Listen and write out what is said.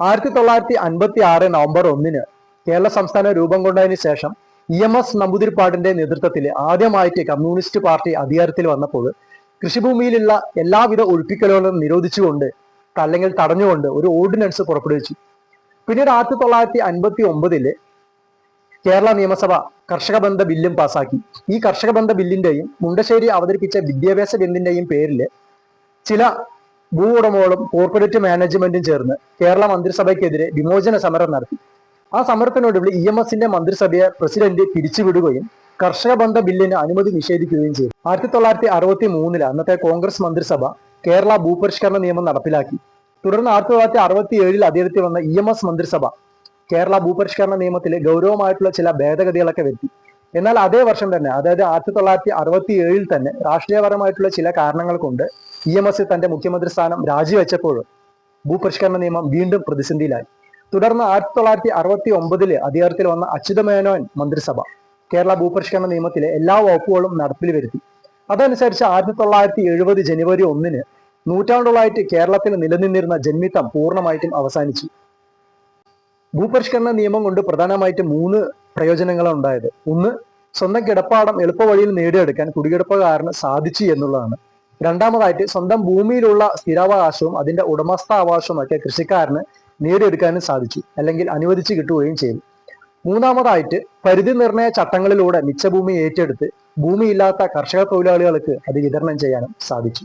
ആയിരത്തി തൊള്ളായിരത്തി അൻപത്തി ആറ് നവംബർ ഒന്നിന് കേരള സംസ്ഥാനം രൂപം കൊണ്ടതിന് ശേഷം ഇ എം എസ് നമ്പൂതിരിപ്പാടിന്റെ നേതൃത്വത്തിൽ ആദ്യമായിട്ട് കമ്മ്യൂണിസ്റ്റ് പാർട്ടി അധികാരത്തിൽ വന്നപ്പോൾ കൃഷിഭൂമിയിലുള്ള എല്ലാവിധ ഒഴിപ്പിക്കലുകളും നിരോധിച്ചുകൊണ്ട് അല്ലെങ്കിൽ തടഞ്ഞുകൊണ്ട് ഒരു ഓർഡിനൻസ് പുറപ്പെടുവിച്ചു. പിന്നീട് ആയിരത്തി തൊള്ളായിരത്തി അൻപത്തി ഒമ്പതിൽ കേരള നിയമസഭ കർഷക ബന്ധ ബില്ലും പാസാക്കി. ഈ കർഷക ബന്ധ ബില്ലിന്റെയും മുണ്ടശ്ശേരി അവതരിപ്പിച്ച വിദ്യാഭ്യാസ ബില്ലിന്റെയും പേരിൽ ചില ഭൂ ഉടമകളും കോർപ്പറേറ്റ് മാനേജ്മെന്റും ചേർന്ന് കേരള മന്ത്രിസഭയ്ക്കെതിരെ വിമോചന സമരം നടത്തി. ആ സമരത്തിനൊടുവിൽ ഇ എം എസിന്റെ മന്ത്രിസഭയെ പ്രസിഡന്റ് പിരിച്ചുവിടുകയും കർഷക ബന്ധ ബില്ലിന് അനുമതി നിഷേധിക്കുകയും ചെയ്തു. ആയിരത്തി തൊള്ളായിരത്തി അറുപത്തി മൂന്നിൽ അന്നത്തെ കോൺഗ്രസ് മന്ത്രിസഭ കേരള ഭൂപരിഷ്കരണ നിയമം നടപ്പിലാക്കി. തുടർന്ന് ആയിരത്തി തൊള്ളായിരത്തി അറുപത്തി ഏഴിൽ അധികാരത്തിൽ വന്ന ഇ എം എസ് മന്ത്രിസഭ കേരള ഭൂപരിഷ്കരണ നിയമത്തിലെ ഗൗരവമായിട്ടുള്ള ചില ഭേദഗതികളൊക്കെ വരുത്തി. എന്നാൽ അതേ വർഷം തന്നെ അതായത് ആയിരത്തി തൊള്ളായിരത്തി അറുപത്തി ഏഴിൽ തന്നെ രാഷ്ട്രീയപരമായിട്ടുള്ള ചില കാരണങ്ങൾ കൊണ്ട് ഇ എം എസ് തന്റെ മുഖ്യമന്ത്രി സ്ഥാനം രാജിവെച്ചപ്പോൾ ഭൂപരിഷ്കരണ നിയമം വീണ്ടും പ്രതിസന്ധിയിലായി. തുടർന്ന് ആയിരത്തി തൊള്ളായിരത്തി അറുപത്തി ഒമ്പതിൽ അധികാരത്തിൽ വന്ന അച്യുതമേനോൻ മന്ത്രിസഭ കേരള ഭൂപരിഷ്കരണ നിയമത്തിലെ എല്ലാ വകുപ്പുകളും നടപ്പിൽ വരുത്തി. അതനുസരിച്ച് ആയിരത്തി തൊള്ളായിരത്തി എഴുപത് ജനുവരി ഒന്നിന് നൂറ്റാണ്ടുകളായിട്ട് കേരളത്തിൽ നിലനിന്നിരുന്ന ജന്മിത്തം പൂർണമായിട്ടും അവസാനിച്ചു. ഭൂപരിഷ്കരണ നിയമം കൊണ്ട് പ്രധാനമായിട്ടും മൂന്ന് പ്രയോജനങ്ങളാണ് ഉണ്ടായത്. ഒന്ന് സ്വന്തം കിടപ്പാടം എളുപ്പവഴിയിൽ നേടിയെടുക്കാൻ കുടികിടപ്പുകാരന് സാധിച്ചു എന്നുള്ളതാണ്. രണ്ടാമതായിട്ട് സ്വന്തം ഭൂമിയിലുള്ള സ്ഥിരാവകാശവും അതിന്റെ ഉടമസ്ഥാവകാശവും ഒക്കെ കൃഷിക്കാരന് നേടിയെടുക്കാനും സാധിച്ചു അല്ലെങ്കിൽ അനുവദിച്ചു കിട്ടുകയും ചെയ്തു. മൂന്നാമതായിട്ട് പരിധി നിർണയ ചട്ടങ്ങളിലൂടെ മിച്ചഭൂമി ഏറ്റെടുത്ത് ഭൂമിയില്ലാത്ത കർഷക തൊഴിലാളികൾക്ക് അത് വിതരണം ചെയ്യാനും സാധിച്ചു.